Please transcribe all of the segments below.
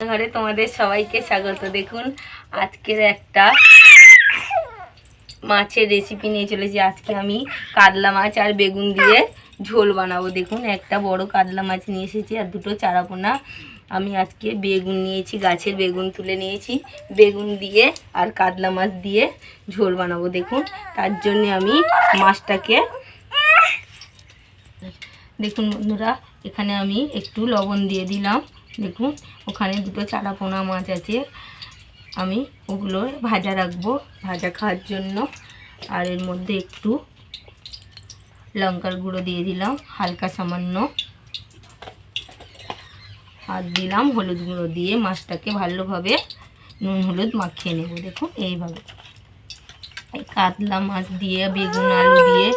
ঘরে তোমাদের সবাইকে স্বাগত। দেখুন, আজকের একটা মাছের রেসিপি নিয়ে চলেছি। আজকে আমি কাতলা মাছ আর বেগুন দিয়ে ঝোল বানাবো। দেখুন, একটা বড় কাতলা মাছ নিয়ে এসেছি আর দুটো চারাপোনা। আমি আজকে বেগুন নিয়েছি, গাছের বেগুন তুলে নিয়েছি। বেগুন দিয়ে আর কাতলা মাছ দিয়ে ঝোল বানাবো। দেখুন, তার জন্য আমি মাছটাকে দেখুন বন্ধুরা, এখানে আমি একটু লবণ দিয়ে দিলাম। দেখুন, ওখানে দুটো চারা পোনা মাছ আছে। আমি ওগুলো ভাজা রাখব, ভাজা খাওয়ার জন্য। আর এর মধ্যে একটু লঙ্কার গুঁড়ো দিয়ে দিলাম, হালকা সামান্য। আর দিলাম হলুদ গুঁড়ো দিয়ে মাছটাকে ভালোভাবে নুন হলুদ মাখিয়ে নেব, দেখুন এইভাবে। এই কাতলা মাছ দিয়ে, বেগুন আলু দিয়ে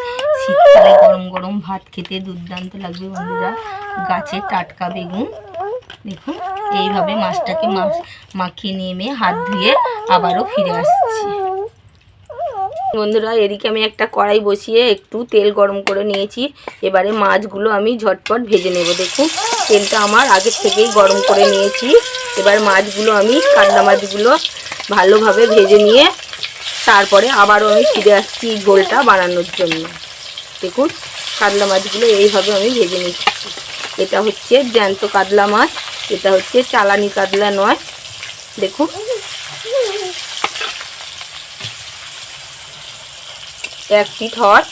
শীতকালে গরম গরম ভাত খেতে দুর্দান্ত লাগবে বন্ধুরা। গাছের টাটকা বেগুন। দেখুন, এইভাবে মাছটাকে মাছ মাখিয়ে নেমে হাত ধুয়ে আবারও ফিরে আসছি। বন্ধুরা, এদিকে আমি একটা কড়াই বসিয়ে একটু তেল গরম করে নিয়েছি। এবারে মাছগুলো আমি ঝটপট ভেজে নেব, দেখুন। তেলটা আমার আগের থেকেই গরম করে নিয়েছি। এবার মাছগুলো আমি কাতলা মাছগুলো ভালোভাবে ভেজে নিয়ে তারপরে আবারও আমি ফিরে আসছি ঝোলটা বানানোর জন্য। দেখুন, কাতলা মাছগুলো এইভাবে আমি ভেজে নিচ্ছি। এটা হচ্ছে জ্যান্ত কাতলা মাছ। এটা হচ্ছে চালানি কাতলা নয়। দেখুন। এক পিঠ হওয়ার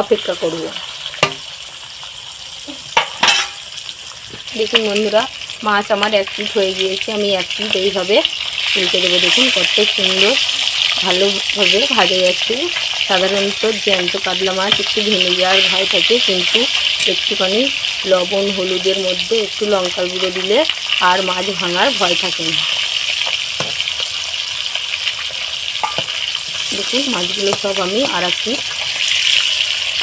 অপেক্ষা করব। দেখুন বন্ধুরা, মাছ আমার এক পিঠ হয়ে গিয়েছে, আমি এক পিঠ এইভাবে উল্টে দেবো। দেখুন কত সুন্দর ভালোভাবে ভাজা যাচ্ছে। সাধারণত জ্যান্ত কাতলা মাছ একটু ভেঙে যাওয়ার ভয় থাকে, কিন্তু একটুখানি লবণ, হলুদের মধ্যে একটু লঙ্কার গুঁড়ো দিলে আর মাছ ভাঙার ভয় থাকে না। দেখুন, মাছগুলো সব আমি আর একটু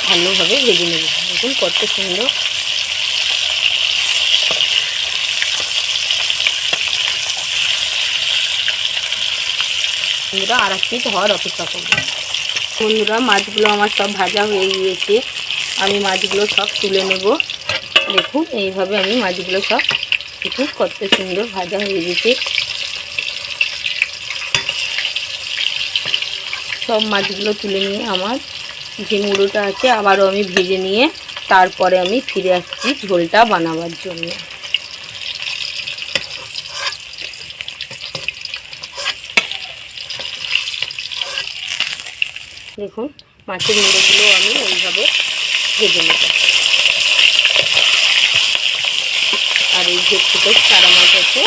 ভালোভাবে ভেজে নেব। দেখুন, কত সুন্দর। বন্ধুরা আর এক পিঠ হওয়ার অপেক্ষা করব। বন্ধুরা, মাছগুলো আমার সব ভাজা হয়ে গিয়েছে। আমি মাছগুলো সব তুলে নেব। দেখুন, এইভাবে আমি মাছগুলো সব দেখুন, কত সুন্দর ভাজা হয়ে গেছে। সব মাছগুলো তুলে নিয়ে আমার যে মুড়োটা আছে, আবারও আমি ভেজে নিয়ে তারপরে আমি ফিরে আসছি ঝোলটা বানাবার জন্য। দেখুন, মাছের মুড়োগুলো আমি এইভাবে ভেজে নেব আর এই যে ছোটো চারা আছে,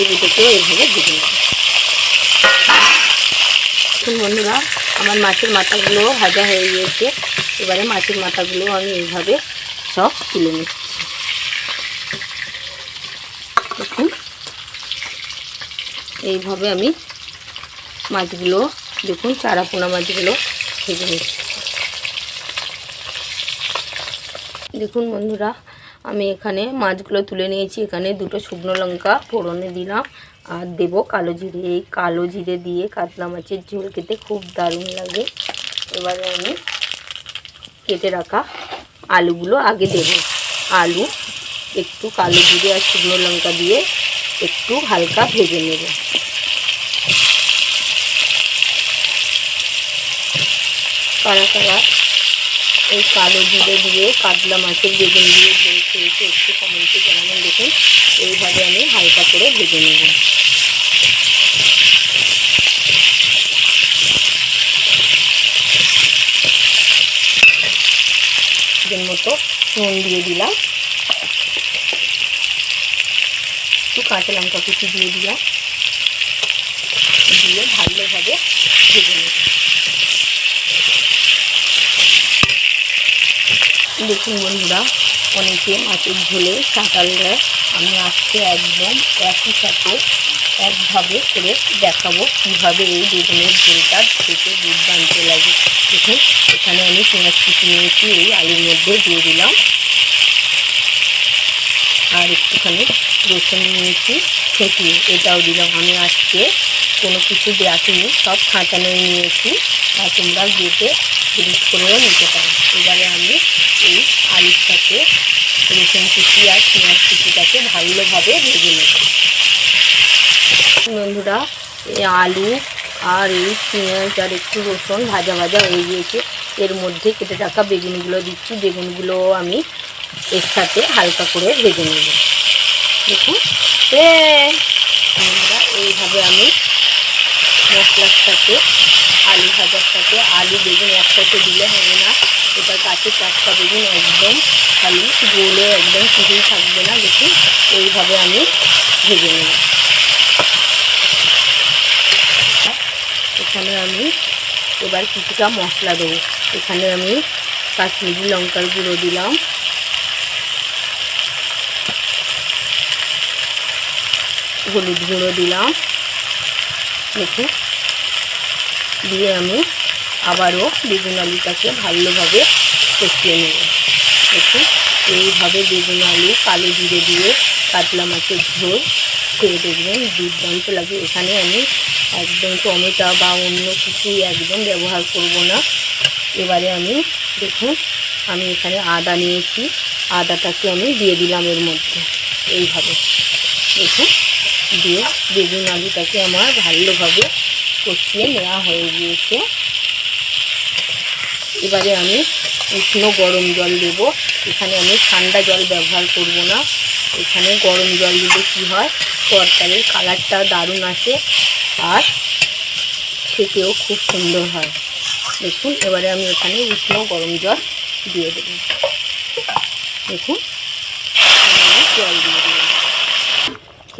এগুলোকেও এইভাবে ভেজে নেব দেখুন বন্ধুরা, আমার মাছের মাথাগুলো ভাজা হয়ে গিয়েছে। এবারে মাছের মাথাগুলো আমি এইভাবে সব তুলে নিচ্ছি। দেখুন, এইভাবে আমি মাছগুলো, দেখুন, চারা পোনা মাছগুলো ভেজে নিচ্ছি। দেখুন বন্ধুরা, আমি এখানে মাছগুলো তুলে নিয়েছি। এখানে দুটো শুকনো লঙ্কা ফোড়নে দিলাম আর দেব কালো জিরে। এই কালো জিরে দিয়ে কাতলা মাছের ঝোল খেতে খুব দারুণ লাগে। এবারে আমি কেটে রাখা আলুগুলো আগে দেব। আলু, একটু কালো জিরে আর শুকনো লঙ্কা দিয়ে একটু হালকা ভেজে নেব। কারা কারা এই কালো জিরে দিয়ে কাতলা মাছের বেগুন দিয়ে ঝোল খেয়েছে, একটু কমেন্টে জানাবেন দেখুন। এইভাবে আমি হালকা করে ভেজে নেব। মতো নুন দিয়ে দিলাম। একটু কাঁচা লঙ্কা কুচি দিয়ে দিলাম। দিয়ে ভালোভাবে ভেজে নেব দেখুন বন্ধুরা, অনেকে মাছের ঝোলে কাঁটাল দেয় আমি আজকে একদম একই সাথে একভাবে করে দেখাবো কীভাবে এই বেগুনের ঝোলটা খেতে দুর্দান্ত লাগে। দেখুন, এখানে আমি পেঁয়াজ কুচি নিয়েছি, এই আলুর মধ্যে দিয়ে দিলাম। আর একটুখানি রসুন নিয়েছি ছেঁচিয়ে এটাও দিলাম। আমি আজকে কোনো কিছু দেখাইনি সব খাঁচানো নিয়েছি। আর তোমরা গেটে গ্রিট করেও নিতে পারো। এবারে আমি আলুর রসুন কুচি আর পেঁয়াজ কুচিটাকে ভালোভাবে ভেজে নেব। বন্ধুরা, এই আলু আর এই পেঁয়াজ আর একটু রসুন ভাজা ভাজা হয়ে গিয়েছে। এর মধ্যে কেটে রাখা বেগুনগুলো দিচ্ছি। বেগুনগুলো আমি এর সাথে হালকা করে ভেজে নেব। দেখুন বন্ধুরা, এইভাবে আমি মশলার সাথে, আলু ভাজার সাথে, আলু বেগুন একসাথে দিলে হবে না। এটা কাছে চারটা বেগুন একদম খালি গলে একদম কিছুই থাকবে না দেখুন এইভাবে আমি ভেজে নেব। এখানে আমি এবার কিছুটা মশলা দেবো। এখানে আমি কাশ্মীরি লঙ্কার গুঁড়ো দিলাম। হলুদ গুঁড়ো দিলাম। দেখুন দিয়ে আমি আবারও বেগুন আলুটাকে ভালোভাবে কষিয়ে নেব। দেখুন, এইভাবে বেগুন আলু কালো জিরে দিয়ে কাতলা মাছের ঝোল খেয়ে দেখবেন। দুর্দান্ত লাগে। এখানে আমি একদম টমেটো বা অন্য কিছুই একদম ব্যবহার করব না। এবারে আমি, দেখুন, আমি এখানে আদা নিয়েছি। আদাটাকে আমি দিয়ে দিলাম এর মধ্যে। এইভাবে, দেখুন, দিয়ে বেগুন আলুটাকে আমার ভালোভাবে কষিয়ে নেওয়া হয়ে গিয়েছে। এবারে আমি উষ্ণ গরম জল দেব। এখানে আমি ঠান্ডা জল ব্যবহার করব না। এখানে গরম জল দিলে কী হয়? তরকারির কালারটা দারুণ আসে আর খেতেও খুব সুন্দর হয়। দেখুন, এবারে আমি এখানে উষ্ণ গরম জল দিয়ে দেব। দেখুন জল দিয়ে দিলাম।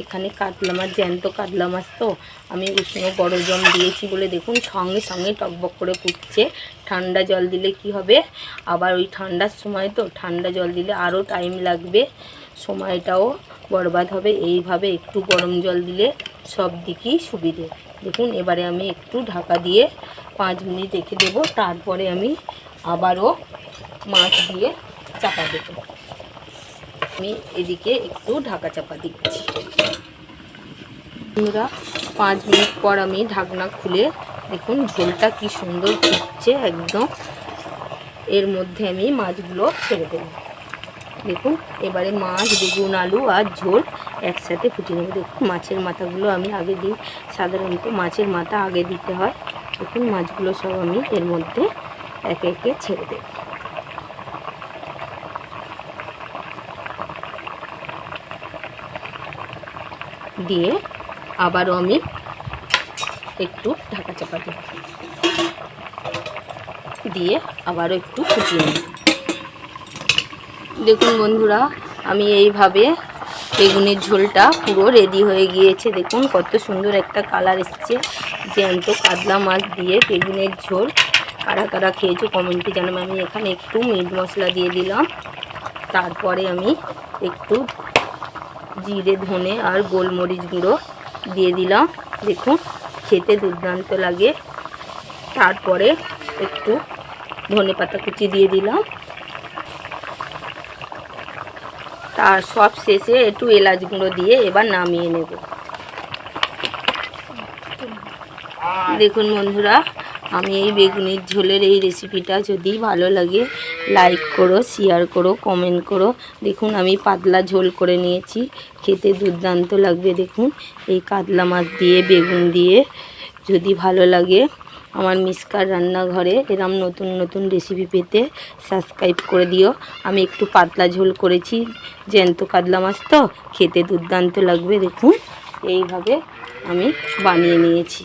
এখানে কাতলা মাছ, জ্যান্ত কাতলা মাছ তো। আমি উষ্ণ গরম জল দিয়েছি বলে দেখুন, সঙ্গে সঙ্গে টকবক করে ফুটছে। ঠান্ডা জল দিলে কি হবে? আবার ওই ঠান্ডার সময় তো, ঠান্ডা জল দিলে আরও টাইম লাগবে। সময়টাও বরবাদ হবে। এইভাবে একটু গরম জল দিলে সব দিকই সুবিধে। দেখুন, এবারে আমি একটু ঢাকা দিয়ে পাঁচ মিনিট রেখে দেবো। তারপরে আমি আবারও মাছ দিয়ে চাপা দেবো। আমি এদিকে একটু ঢাকা চাপা দিচ্ছি। বন্ধুরা, পাঁচ মিনিট পর আমি ঢাকনা খুলে দেখুন ঝোলটা কি সুন্দর ফুটছে একদম। এর মধ্যে আমি মাছগুলো ছেড়ে দেব। দেখুন, এবারে মাছ, বেগুন, আলু আর ঝোল একসাথে ফুটিয়ে নেব। দেখুন, মাছের মাথাগুলো আমি আগে দিই। সাধারণত মাছের মাথা আগে দিতে হয়। দেখুন, মাছগুলো সব আমি এর মধ্যে একে একে ছেড়ে দেব। দিয়ে আবারও আমি একটু ঢাকা চাপা দিই দিয়ে আবারও একটু ফুটিয়ে নিই দেখুন বন্ধুরা, আমি এইভাবে বেগুনের ঝোলটা পুরো রেডি হয়ে গিয়েছে। দেখুন কত সুন্দর একটা কালার এসছে। জ্যান্ত কাতলা মাছ দিয়ে বেগুনের ঝোল। কারা কারা খেয়েছো কমেন্টে জানাব। আমি এখানে একটু মিট মশলা দিয়ে দিলাম। তারপরে আমি একটু জিরে, ধনে আর গোলমরিচ গুঁড়ো দিয়ে দিলাম। দেখুন, খেতে দুর্দান্ত লাগে। তারপরে একটু ধনে পাতা কুচি দিয়ে দিলাম। তার সব শেষে একটু এলাচ গুঁড়ো দিয়ে এবার নামিয়ে নেব। দেখুন বন্ধুরা আমি এই বেগুনের ঝোলের এই রেসিপিটা যদি ভালো লাগে লাইক করো শেয়ার করো কমেন্ট করো। দেখুন, আমি পাতলা ঝোল করে নিয়েছি। খেতে দুর্দান্ত লাগবে, দেখুন। এই কাতলা মাছ দিয়ে, বেগুন দিয়ে যদি ভালো লাগে, আমার মিসকার রান্নাঘরে এরম নতুন নতুন রেসিপি পেতে সাবস্ক্রাইব করে দিও। আমি একটু পাতলা ঝোল করেছি, জ্যান্ত কাতলা মাছ তো, খেতে দুর্দান্ত লাগবে, দেখুন। এইভাবে আমি বানিয়ে নিয়েছি।